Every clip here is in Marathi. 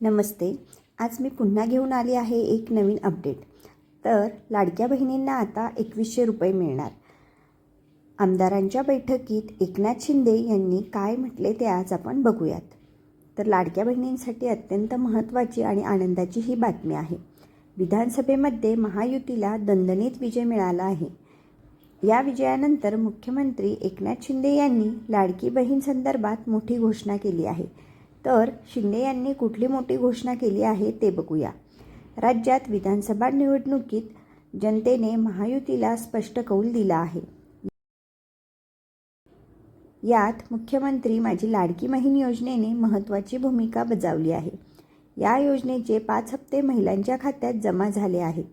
नमस्ते. आज मी पुन्हा घेऊन आली आहे एक नवीन अपडेट तर लाडक्या बहिणींना आता एकवीसशे रुपये मिळणार. आमदारांच्या बैठकीत एकनाथ शिंदे यांनी काय म्हटले ते आज आपण बघूयात. तर लाडक्या बहिणींसाठी अत्यंत महत्त्वाची आणि आनंदाची ही बातमी आहे. विधानसभेमध्ये महायुतीला दणदणीत विजय मिळाला आहे. या विजयानंतर मुख्यमंत्री एकनाथ शिंदे यांनी लाडकी बहीण संदर्भात मोठी घोषणा केली आहे. तर शिंदे यांनी कुठली मोठी घोषणा केली आहे ते बघूया. राज्यात विधानसभा निवडणुकीत जनतेने महायुतीला स्पष्ट कौल दिला आहे. यात मुख्यमंत्री माझी लाडकी बहीण योजनेने महत्त्वाची भूमिका बजावली आहे. या योजनेचे पाच हप्ते महिलांच्या खात्यात जमा झाले आहेत.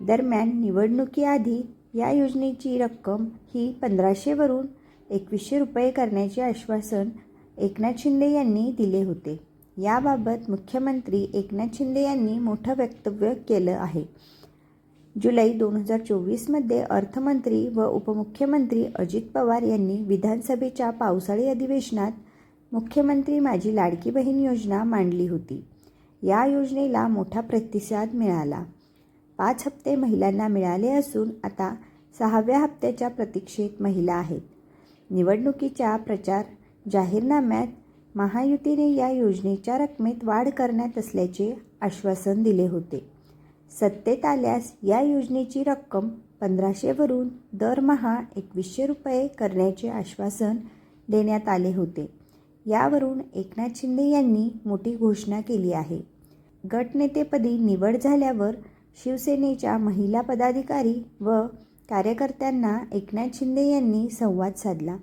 दरम्यान निवडणुकीआधी या योजनेची रक्कम ही पंधराशेवरून एकवीसशे रुपये करण्याचे आश्वासन एकनाथ शिंदे यांनी दिले होते. याबाबत मुख्यमंत्री एकनाथ शिंदे यांनी मोठं वक्तव्य केलं आहे. जुलै दोन हजार चोवीसमध्ये अर्थमंत्री व उपमुख्यमंत्री अजित पवार यांनी विधानसभेच्या पावसाळी अधिवेशनात मुख्यमंत्री माझी लाडकी बहीण योजना मांडली होती. या योजनेला मोठा प्रतिसाद मिळाला. पाच हप्ते महिलांना मिळाले असून आता सहाव्या हप्त्याच्या प्रतीक्षेत महिला आहेत. निवडणुकीच्या प्रचार जाहीरनाम्यात महायुतीने या योजनेच्या रकमेत वाढ करण्यात असल्याचे आश्वासन दिले होते. सत्तेत आल्यास या योजनेची रक्कम पंधराशेवरून दरमहा एकवीसशे रुपये करण्याचे आश्वासन देण्यात आले होते. यावरून एकनाथ शिंदे यांनी मोठी घोषणा केली आहे. गटनेतेपदी निवड झाल्यावर शिवसेनेच्या महिला पदाधिकारी व कार्यकर्त्यांना एकनाथ शिंदे यांनी संवाद साधला.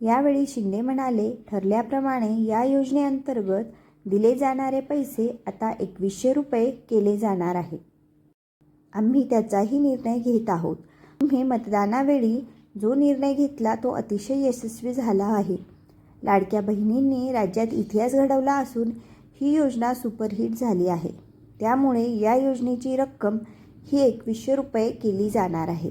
यावेळी शिंदे म्हणाले ठरल्याप्रमाणे या योजनेअंतर्गत दिले जाणारे पैसे आता एकवीसशे रुपये केले जाणार आहे आम्ही त्याचाही निर्णय घेत आहोत. तुम्ही मतदानावेळी जो निर्णय घेतला तो अतिशय यशस्वी झाला आहे. लाडक्या बहिणींनी राज्यात इतिहास घडवला असून ही योजना सुपरहिट झाली आहे. त्यामुळे या योजनेची रक्कम ही एकवीसशे रुपये केली जाणार आहे.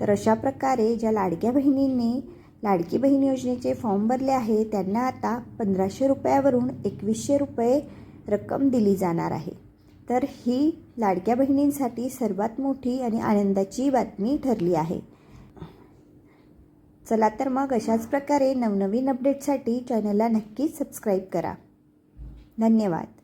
तर अशा प्रकारे ज्या लाडक्या बहिणींनी लाडकी बहीण योजनेचे फॉर्म भरले आहे. त्यांना आता पंधराशे रुपयावरून एकवीसशे रुपये रक्कम दिली जाणार आहे. तर ही लाडक्या बहिणींसाठी सर्वात मोठी आणि आनंदाची बातमी ठरली आहे. चला तर मग अशाच प्रकारे नवनवीन अपडेटसाठी चॅनलला नक्कीच सबस्क्राईब करा. धन्यवाद.